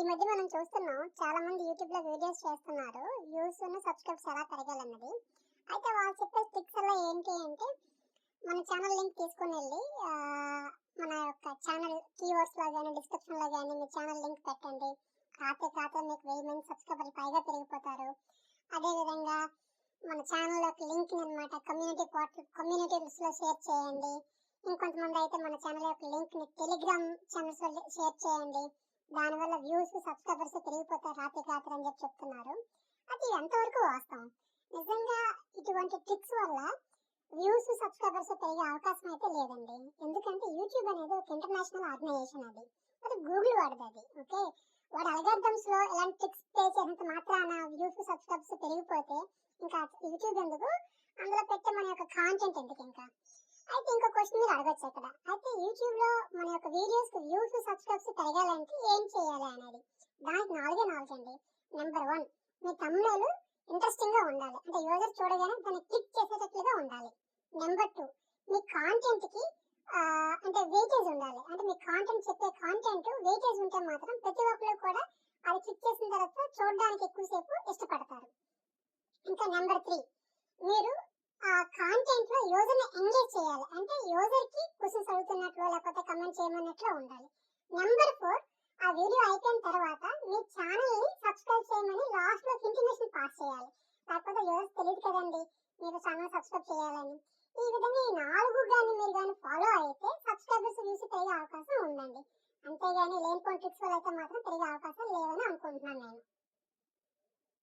ఈ మధ్య మనం చూస్తున్నాం చాలా మంది యూట్యూబ్లో వీడియోస్ చేస్తున్నారు. వ్యూస్ సబ్స్క్రైబ్స్ ఎలా పెరగాలన్నది. అయితే వాళ్ళు చెప్పే టిక్స్ అలా ఏంటి అంటే మన ఛానల్ లింక్ తీసుకుని వెళ్ళి మన యొక్క ఛానల్ కీవర్డ్స్లో కానీ డిస్క్రిప్షన్లో కానీ మీ ఛానల్ లింక్ పెట్టండి. కాతే కాతే మీకు వెయ్యి మంది సబ్స్క్రైబర్లు పైగా పెరిగిపోతారు. అదేవిధంగా మన ఛానల్ యొక్క లింక్ అనమాట కమ్యూనిటీ పోర్టల్ కమ్యూనిటీస్లో షేర్ చేయండి. ఇంకొంతమంది అయితే మన ఛానల్ యొక్క లింక్ని టెలిగ్రామ్ ఛానల్స్లో షేర్ చేయండి. దానివల్ల వ్యూస్ సబ్స్క్రైబర్స్ పెరిగిపోతారు రాత్రి రాత్రి అని చెప్పి చెప్తున్నారు. అది ఎంతవరకు వాస్తవం? నిజంగా ఇటువంటి ట్రిక్స్ వల్ల వ్యూస్ సబ్స్క్రైబర్స్ పెరిగే అవకాశం అయితే లేదండి. ఎందుకంటే యూట్యూబ్ అనేది ఒక ఇంటర్నేషనల్ ఆర్గనైజేషన్ అది. అది గూగుల్ వాడిది అది ఓకే? వాడు అల్గారిథమ్స్లో ఇలాంటి ట్రిక్స్ ప్లే చేసినంత మాత్రాన వ్యూస్ సబ్స్క్రైబర్స్ పెరిగిపోతే ఇంకా యూట్యూబ్ ఎందుకు? అందులో పెట్టే మన యొక్క కాంటెంట్ ఎందుకు ఇంకా? అయితే ఇంకో క్వశ్చన్ మీరు అడగచ్చు అక్కడ అయితే యూట్యూబ్లో మన యొక్క వీడియోస్కి వ్యూస్ సబ్స్క్రైబ్స్ పెరగాలంటే ఏం చేయాలి అనేది? దానికి నాలుగే నాలుగు అండి. నెంబర్ వన్ మీ తమ్ముళ్ళు ఇంట్రెస్టింగ్గా ఉండాలి. అంటే యూజర్ చూడగానే దాన్ని క్లిక్ చేసేటట్లుగా ఉండాలి. నెంబర్ టూ మీ కాంటెంట్కి అంటే వెయిటేజ్ ఉండాలి. అంటే మీ కాంటెంట్ చెప్పే కాంటెంట్ వెయిటేజ్ ఉంటే మాత్రం ప్రతి ఒక్కరు కూడా అది క్లిక్ చేసిన తర్వాత చూడడానికి ఎక్కువసేపు ఇష్టపడతారు. ఇంకా నెంబర్ త్రీ మీరు కాంటెంట్లో యూజర్ని ఎంగేజ్ చేయాలి. అంటే యూజర్కి క్వశ్చన్స్ అడుగుతున్నట్లు లేకపోతే కమెంట్ చేయమన్నట్లు ఉండాలి. నెంబర్ ఫోర్ ఆ వీడియో అయిపోయిన తర్వాత మీ ఛానల్ని సబ్స్క్రైబ్ చేయమని లాస్ట్లో ఇంటిమేషన్ పాస్ చేయాలి. లేకపోతే యూజర్స్ తెలియదు కదండి మీరు ఛానల్ సబ్స్క్రైబ్ చేయాలని. ఈ విధంగా ఈ నాలుగు కానీ మీరు కానీ ఫాలో అయితే సబ్స్క్రైబర్స్ చూసి పెరిగే అవకాశం ఉందండి. అంతేగాని లేని ట్రిక్స్ వల్ల అయితే మాత్రం పెరిగే అవకాశం లేవని అనుకుంటున్నాను నేను.